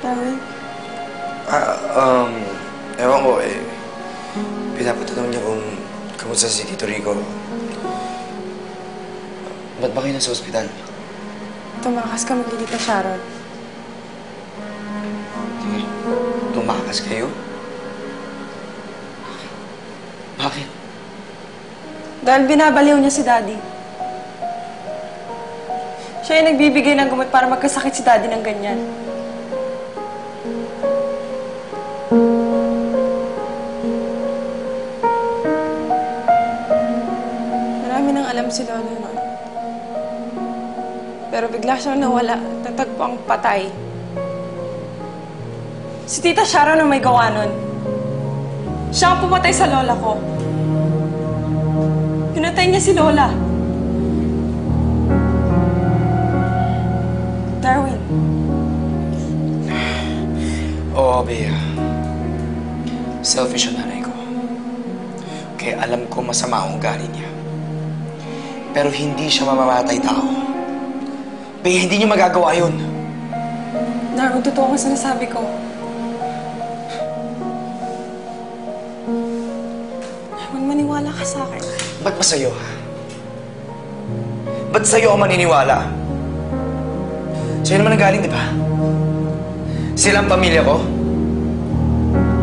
Darwin? Ah, um, ewan ko eh. Pinapatanong niya kung kamusta si Tito Rico. Ba't ba kayo nasa ospital? Tumakas kami kay Tita Sharon. Sige. Tumakas kayo? Bakit? Dahil binabaliw niya si Daddy. Siya yung nagbibigay ng gamot para magkasakit si Daddy ng ganyan. Marami nang alam si Lolo noon. Pero bigla siyang nawala, tatagpo ang patay. Si Tita Sharon ang may gawa nun. Siya ang pumatay sa lola ko. Pinatay niya si Lola. Darwin, Oo, Bea. Selfish ang nanay ko. Kaya alam ko masama ang ugali niya. Pero hindi siya mamamatay tao. Bea, hindi niyo magagawa yun. Darwin, totoo ang sinasabi ko. Darwin, maniwala ka sa akin. Ba't ba sa'yo? Ba't sa'yo ako maniniwala? Sa'yo naman nagaling, di ba? Sila ang pamilya ko?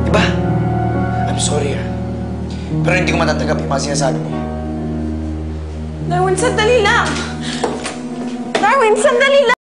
Di ba? I'm sorry, ha? Pero hindi ko matatanggap yung mga sinasabi mo. Darwin, sandali lang! Darwin, sandali lang!